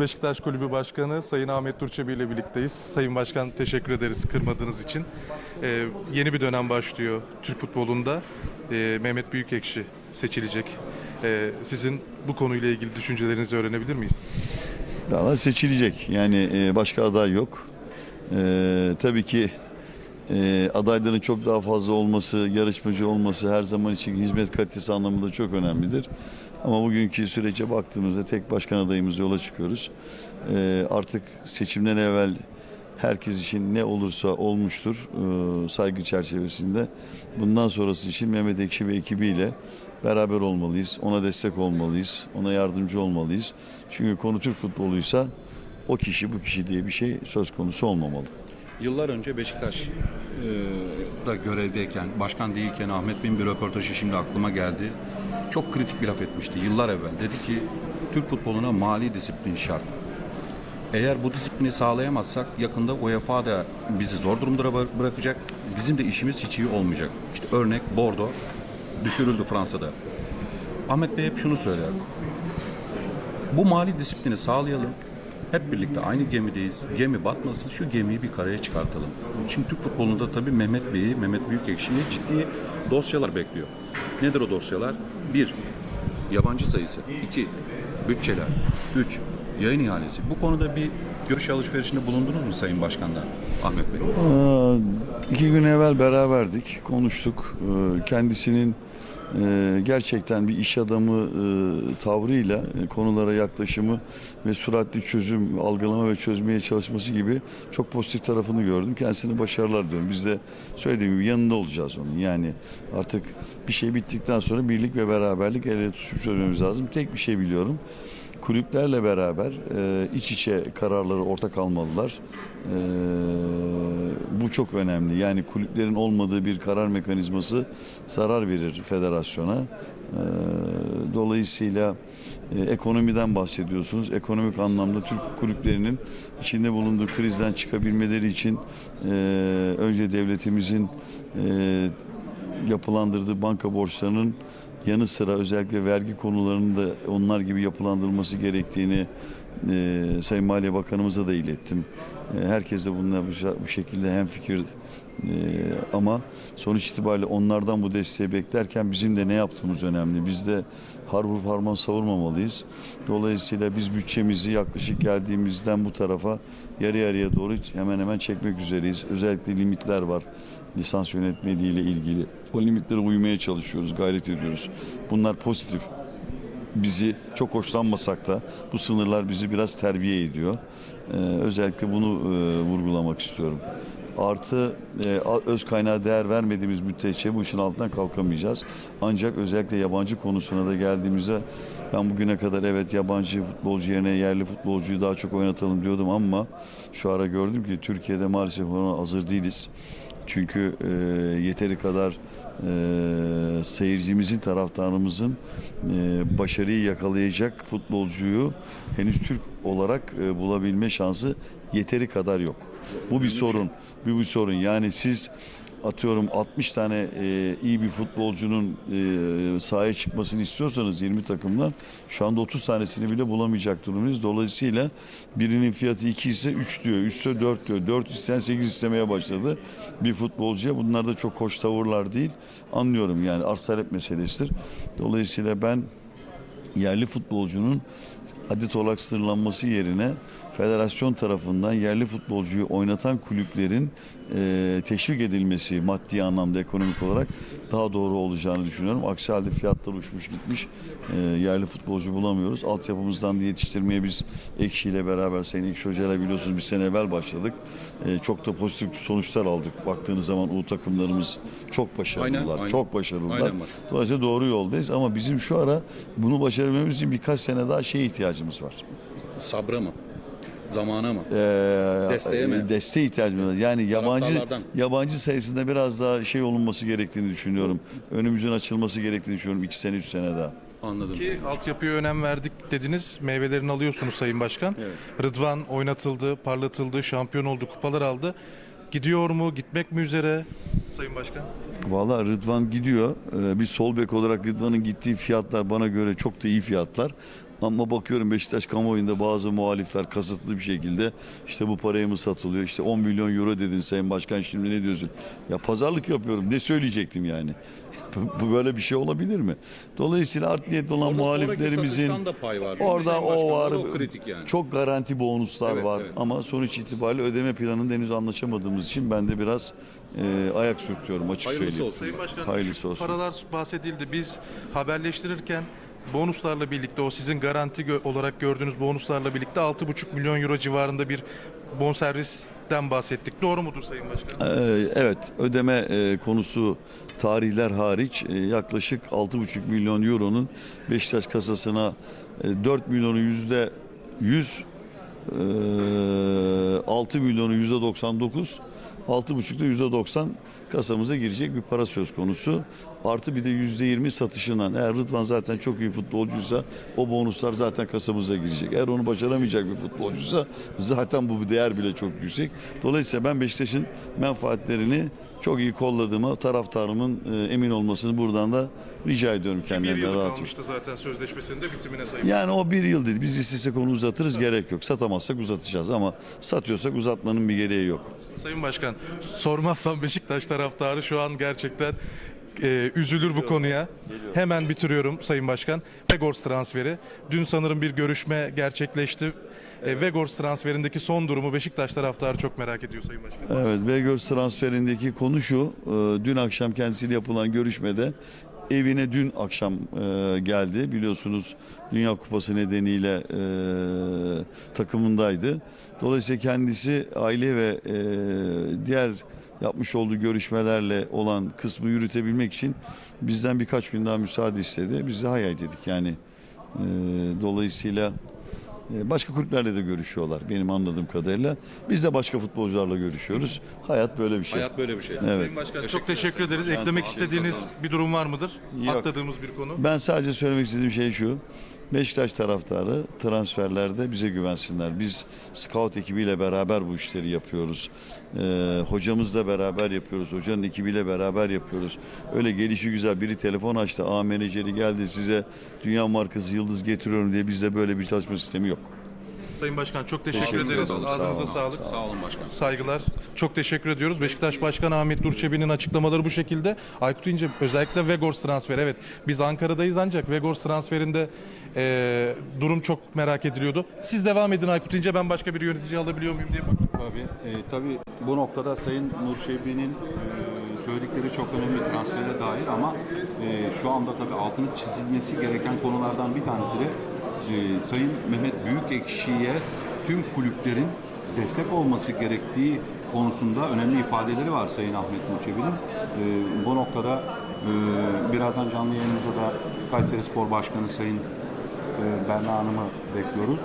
Beşiktaş Kulübü Başkanı Sayın Ahmet Durçebi ile birlikteyiz. Sayın Başkan teşekkür ederiz kırmadığınız için. Ee, yeni bir dönem başlıyor Türk futbolunda. Ee, Mehmet Büyükekşi seçilecek. Ee, sizin bu konuyla ilgili düşüncelerinizi öğrenebilir miyiz? Valla seçilecek. Yani e, başka aday yok. E, tabii ki e, adayların çok daha fazla olması, yarışmacı olması her zaman için hizmet kalitesi anlamında çok önemlidir. Ama bugünkü sürece baktığımızda tek başkan adayımızla yola çıkıyoruz. E, artık seçimden evvel herkes için ne olursa olmuştur e, saygı çerçevesinde. Bundan sonrası için Mehmet Ekşi ve ekibiyle beraber olmalıyız. Ona destek olmalıyız. Ona yardımcı olmalıyız. Çünkü konu Türk futboluysa o kişi bu kişi diye bir şey söz konusu olmamalı. Yıllar önce Beşiktaş e, da görevdeyken, başkan değilken Ahmet Bey'in bir röportajı şimdi aklıma geldi. Çok kritik bir laf etmişti yıllar evvel. Dedi ki Türk futboluna mali disiplin şart. Eğer bu disiplini sağlayamazsak yakında UEFA da bizi zor durumda bıra- bırakacak. Bizim de işimiz hiç iyi olmayacak. İşte örnek Bordeaux düşürüldü Fransa'da. Ahmet Bey hep şunu söyler. Bu mali disiplini sağlayalım. Hep birlikte aynı gemideyiz. Gemi batmasın, şu gemiyi bir karaya çıkartalım. Şimdi Türk futbolunda tabii Mehmet Bey'i, Mehmet Büyükekşi'yi ciddi dosyalar bekliyor. Nedir o dosyalar? Bir, yabancı sayısı. iki bütçeler. Üç, yayın ihalesi. Bu konuda bir görüş alışverişinde bulundunuz mu Sayın Başkan'dan Ahmet Bey? Aa, İki gün evvel beraberdik, konuştuk. Ee, Kendisinin e, gerçekten bir iş adamı e, tavrıyla e, konulara yaklaşımı ve süratli çözüm, algılama ve çözmeye çalışması gibi çok pozitif tarafını gördüm. Kendisine başarılar diliyorum. Biz de söylediğim gibi yanında olacağız onun. Yani artık bir şey bittikten sonra birlik ve beraberlik el ele tutuşup çözmemiz lazım. Tek bir şey biliyorum kulüplerle beraber e, iç içe kararları ortak almalılar. E, bu çok önemli. Yani kulüplerin olmadığı bir karar mekanizması zarar verir federasyona. E, dolayısıyla e, ekonomiden bahsediyorsunuz. Ekonomik anlamda Türk kulüplerinin içinde bulunduğu krizden çıkabilmeleri için e, önce devletimizin e, yapılandırdığı banka borçlarının yanı sıra özellikle vergi konularının da onlar gibi yapılandırılması gerektiğini e, Sayın Maliye Bakanımıza da ilettim. E, herkes de bununla bu, bu şekilde hemfikir e, ama sonuç itibariyle onlardan bu desteği beklerken bizim de ne yaptığımız önemli. Biz de har vurup harman savurmamalıyız. Dolayısıyla biz bütçemizi yaklaşık geldiğimizden bu tarafa yarı yarıya doğru hemen hemen çekmek üzereyiz. Özellikle limitler var lisans yönetmeliği ile ilgili. O limitlere uymaya çalışıyoruz, gayret ediyoruz. Bunlar pozitif. Bizi çok hoşlanmasak da bu sınırlar bizi biraz terbiye ediyor. Ee, özellikle bunu e, vurgulamak istiyorum. Artı e, öz kaynağa değer vermediğimiz müddetçe bu işin altından kalkamayacağız. Ancak özellikle yabancı konusuna da geldiğimizde ben bugüne kadar evet yabancı futbolcu yerine yerli futbolcuyu daha çok oynatalım diyordum ama şu ara gördüm ki Türkiye'de maalesef ona hazır değiliz. Çünkü e, yeteri kadar e, seyircimizin, taraftarımızın e, başarıyı yakalayacak futbolcuyu henüz Türk olarak e, bulabilme şansı yeteri kadar yok. Bu bir sorun. Bu bir sorun. Yani siz atıyorum 60 tane e, iyi bir futbolcunun e, sahaya çıkmasını istiyorsanız 20 takımdan şu anda 30 tanesini bile bulamayacak durumdayız. Dolayısıyla birinin fiyatı 2 ise 3 diyor, 3 ise 4 diyor. 4 isteyen 8 istemeye başladı bir futbolcuya. Bunlar da çok hoş tavırlar değil. Anlıyorum yani arz talep meselesidir. Dolayısıyla ben yerli futbolcunun adet olarak sınırlanması yerine federasyon tarafından yerli futbolcuyu oynatan kulüplerin e, teşvik edilmesi maddi anlamda ekonomik olarak daha doğru olacağını düşünüyorum. Aksi halde fiyatlar uçmuş gitmiş e, yerli futbolcu bulamıyoruz. Altyapımızdan da yetiştirmeye biz Ekşi ile beraber Sayın Ekşi Hoca ile biliyorsunuz bir sene evvel başladık. E, çok da pozitif sonuçlar aldık. Baktığınız zaman U takımlarımız çok başarılılar. Aynen, aynen. Çok başarılılar. Aynen bak. Dolayısıyla doğru yoldayız ama bizim şu ara bunu başarabilmemiz için birkaç sene daha şeye ihtiyacımız var. Sabra mı? Zamana mı? Ee, Desteğe mi? Desteğe ihtiyacımız var. Yani yabancı yabancı sayısında biraz daha şey olunması gerektiğini düşünüyorum. Önümüzün açılması gerektiğini düşünüyorum. iki sene, üç sene daha. Anladım. Ki altyapıya önem verdik dediniz. Meyvelerini alıyorsunuz Sayın Başkan. Rıdvan oynatıldı, parlatıldı, şampiyon oldu, kupalar aldı. Gidiyor mu, gitmek mi üzere Sayın Başkan? Valla Rıdvan gidiyor. Ee, bir sol bek olarak Rıdvan'ın gittiği fiyatlar bana göre çok da iyi fiyatlar. Ama bakıyorum Beşiktaş kamuoyunda bazı muhalifler kasıtlı bir şekilde işte bu paraya mı satılıyor? İşte 10 milyon euro dedin Sayın Başkan şimdi ne diyorsun? Ya pazarlık yapıyorum. Ne söyleyecektim yani? Bu- böyle bir şey olabilir mi? Dolayısıyla art niyetli olan muhaliflerimizin satıştan da pay var. orada o var. o kritik yani. Çok garanti bonuslar Evet, var evet. ama sonuç itibariyle ödeme planında henüz anlaşamadığımız için ben de biraz e, ayak sürtüyorum açık Hayırlısı söyleyeyim. olsun. Sayın Başkan Hayırlısı olsun. paralar bahsedildi. Biz haberleştirirken bonuslarla birlikte o sizin garanti gö- olarak gördüğünüz bonuslarla birlikte 6,5 milyon euro civarında bir bonservisten bahsettik. Doğru mudur Sayın Başkan? Ee, Evet, ödeme e, konusu tarihler hariç e, yaklaşık 6,5 milyon euronun Beşiktaş kasasına e, 4 milyonu yüzde 100, e, 6 milyonu yüzde 99, 6,5'da yüzde 90 kasamıza girecek bir para söz konusu. Artı bir de yüzde 20 satışından. Eğer Rıdvan zaten çok iyi futbolcuysa o bonuslar zaten kasamıza girecek. Eğer onu başaramayacak bir futbolcuysa zaten bu değer bile çok yüksek. Dolayısıyla ben Beşiktaş'ın menfaatlerini çok iyi kolladığıma taraftarımın e, emin olmasını buradan da rica ediyorum Bir kendilerinden yıl kalmıştı zaten sözleşmesinde bitimine Sayın Yani o bir yıl değil. Biz istesek onu uzatırız gerek yok. Satamazsak uzatacağız ama satıyorsak uzatmanın bir gereği yok. Sayın Başkan, sormazsam Beşiktaş taraftarı şu an gerçekten e, üzülür bu konuya. Hemen bitiriyorum Sayın Başkan. Vegors transferi. Dün sanırım bir görüşme gerçekleşti. E, Vegors transferindeki son durumu Beşiktaş taraftarı çok merak ediyor Sayın Başkan. Evet, Begörs transferindeki konu şu. e, Dün akşam kendisiyle yapılan görüşmede evine dün akşam e, geldi. Biliyorsunuz Dünya Kupası nedeniyle e, takımındaydı. Dolayısıyla kendisi aile ve e, diğer yapmış olduğu görüşmelerle olan kısmı yürütebilmek için bizden birkaç gün daha müsaade istedi. Biz de hay hay dedik yani. E, dolayısıyla Başka kulüplerle de görüşüyorlar benim anladığım kadarıyla. Biz de başka futbolcularla görüşüyoruz. Hayat böyle bir şey. Hayat böyle bir şey. Evet. Sayın Başkan çok teşekkür ederiz. Eklemek istediğiniz bir durum var mıdır? Yok. Atladığımız bir konu. Ben sadece söylemek istediğim şey şu. Beşiktaş taraftarı transferlerde bize güvensinler. Biz scout ekibiyle beraber bu işleri yapıyoruz. Ee, hocamızla beraber yapıyoruz. Hocanın ekibiyle beraber yapıyoruz. Öyle gelişi güzel biri telefon açtı. A menajeri geldi size dünya markası yıldız getiriyorum diye bizde böyle bir çalışma sistemi yok. Sayın Başkan çok teşekkür, Teşekkür ederiz. Sağ Ağzınıza olun. sağlık. Sağ olun başkan. Saygılar. Çok teşekkür ediyoruz. Beşiktaş Başkanı Ahmet Durçebi'nin açıklamaları bu şekilde. Aykut İnce özellikle Vegors transferi. Evet biz Ankara'dayız ancak Vegors transferinde e, durum çok merak ediliyordu. Siz devam edin Aykut İnce. Ben başka bir yönetici alabiliyor muyum diye bakıyorum. Tabii, e, tabii bu noktada Sayın Nurşebi'nin e, söyledikleri çok önemli transfere dair ama e, şu anda tabii altını çizilmesi gereken konulardan bir tanesi de e, Sayın Mehmet Büyükekşi'ye tüm kulüplerin destek olması gerektiği konusunda önemli ifadeleri var Sayın Ahmet Nurşebi'nin. E, bu noktada e, birazdan canlı yayınımızda da Kayseri Spor Başkanı Sayın e, Berna Hanım'ı bekliyoruz.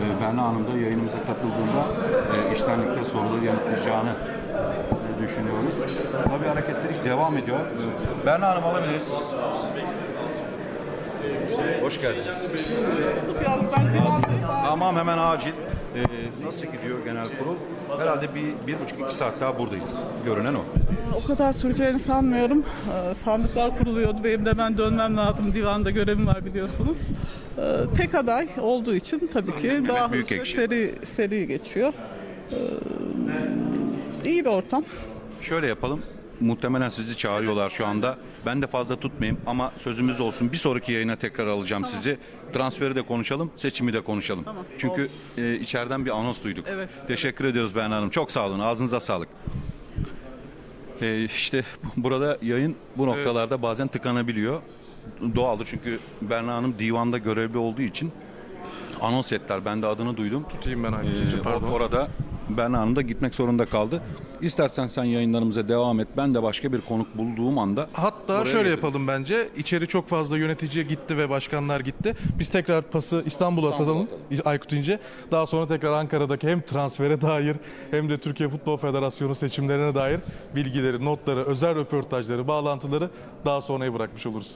Ee, Berna Hanım da yayınımıza katıldığında e, iştenlikle soruları yanıtlayacağını e, düşünüyoruz. Tabii hareketler hiç devam ediyor. Ee, Berna Hanım alabiliriz. Hoş geldiniz. Tamam hemen acil. Ee, nasıl gidiyor genel kurul? Herhalde bir, bir buçuk iki saat daha buradayız. Görünen o. O kadar süreceğini sanmıyorum. Ee, Sandıklar kuruluyordu. Benim de ben dönmem lazım. Divanda görevim var biliyorsunuz. Ee, Tek aday olduğu için tabii ki daha hızlı Büyükekşi. seri, seri geçiyor. Ee, İyi bir ortam. Şöyle yapalım. Muhtemelen sizi çağırıyorlar şu anda. Ben de fazla tutmayayım ama sözümüz olsun. Bir sonraki yayına tekrar alacağım sizi. Transferi de konuşalım, seçimi de konuşalım. Tamam, Çünkü e, içeriden bir anons duyduk. Evet. Teşekkür ediyoruz Berna Hanım. Çok sağ olun. Ağzınıza sağlık. E, işte burada yayın bu noktalarda bazen tıkanabiliyor. Doğaldır çünkü Berna Hanım divanda görevli olduğu için anons ettiler. Ben de adını duydum. Tutayım ben İnce. Ee, Pardon. Orada Berna Hanım da gitmek zorunda kaldı. İstersen sen yayınlarımıza devam et. Ben de başka bir konuk bulduğum anda Hatta şöyle getirdim. yapalım bence. İçeri çok fazla yönetici gitti ve başkanlar gitti. Biz tekrar pası İstanbul'a atalım. Aykut İnce. Daha sonra tekrar Ankara'daki hem transfere dair hem de Türkiye Futbol Federasyonu seçimlerine dair bilgileri, notları, özel röportajları, bağlantıları daha sonraya bırakmış oluruz.